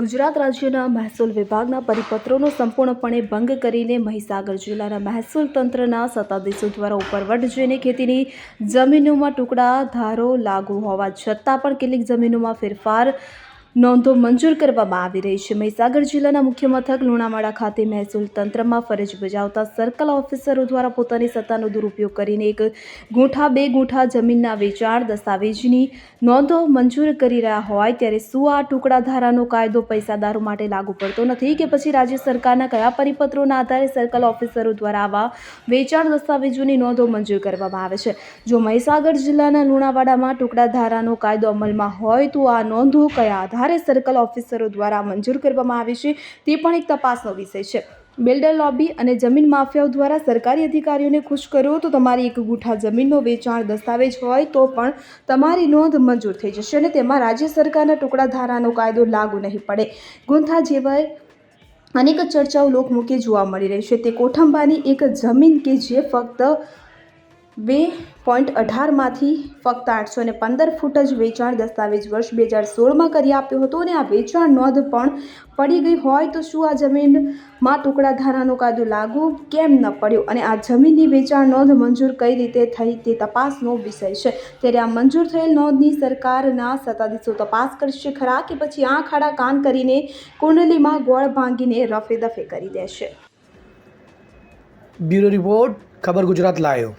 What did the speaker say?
ગુજરાત રાજ્યના મહેસૂલ વિભાગના પરિપત્રોનો સંપૂર્ણપણે ભંગ કરીને મહીસાગર જિલ્લાના મહેસૂલ તંત્રના સત્તાધીશો દ્વારા ઉપરવટ જઈને ખેતીની જમીનોમાં ટુકડા, ધારો લાગુ હોવા છતાં પણ કેટલીક જમીનોમાં ફેરફાર નોંધો મંજૂર કરવામાં આવી રહી છે. મહીસાગર જિલ્લાના મુખ્ય મથક લુણાવાડા ખાતે મહેસૂલ તંત્રમાં ફરજ બજાવતા સર્કલ ઓફિસરો દ્વારા પોતાની સત્તાનો દુરુપયોગ કરીને એક ગૂંઠા બે ગૂંઠા જમીનના વેચાણ દસ્તાવેજની નોંધો મંજૂર કરી રહ્યા હોય ત્યારે શું આ ટુકડા ધારાનો કાયદો પૈસાદારો માટે લાગુ પડતો નથી કે પછી રાજ્ય સરકારના કયા પરિપત્રોના આધારે સર્કલ ઓફિસરો દ્વારા આવા વેચાણ દસ્તાવેજોની નોંધો મંજૂર કરવામાં આવે છે? જો મહીસાગર જિલ્લાના લુણાવાડામાં ટુકડા ધારાનો કાયદો અમલમાં હોય તો આ નોંધો કયા આધારે સર્કલ ઓફિસરો દ્વારા મંજૂર કરવામાં આવી છે. તે પણ એક તપાસનો વિષય છે. બિલ્ડર લોબી અને જમીન માફિયાઓ દ્વારા સરકારી અધિકારીઓને ખુશ કરો તો તમારી એક ગુઠા જમીનનો વેચાણ દસ્તાવેજ હોય તો પણ તમારી નોંધ મંજૂર થઈ જશે અને તેમાં રાજ્ય સરકારના ટુકડા ધારાનો કાયદો લાગુ નહીં પડે. ગુંથા જેવા અનેક ચર્ચાઓ લોકમુખે જોવા મળી રહી છે. તે કોઠંબાની એક જમીન કે જે ફક્ત બે પોઈન્ટ અઢારમાંથી ફક્ત આઠસો ને પંદર ફૂટ જ વેચાણ દસ્તાવેજ વર્ષ બે હજાર સોળમાં કરી આપ્યો હતો અને આ વેચાણ નોંધ પણ પડી ગઈ હોય તો શું આ જમીનમાં ટુકડા ધારાનો કાયદો લાગુ કેમ ન પડ્યો અને આ જમીનની વેચાણ નોંધ મંજૂર કઈ રીતે થઈ તે તપાસનો વિષય છે? ત્યારે આ મંજૂર થયેલ નોંધની સરકારના સત્તાધીશો તપાસ કરશે ખરા કે પછી આંખ આડા કાન કરીને કુંડલીમાં ગોળ ભાંગીને રફે દફે કરી દેશે? બ્યુરો રિપોર્ટ, ખબર ગુજરાત લાયો.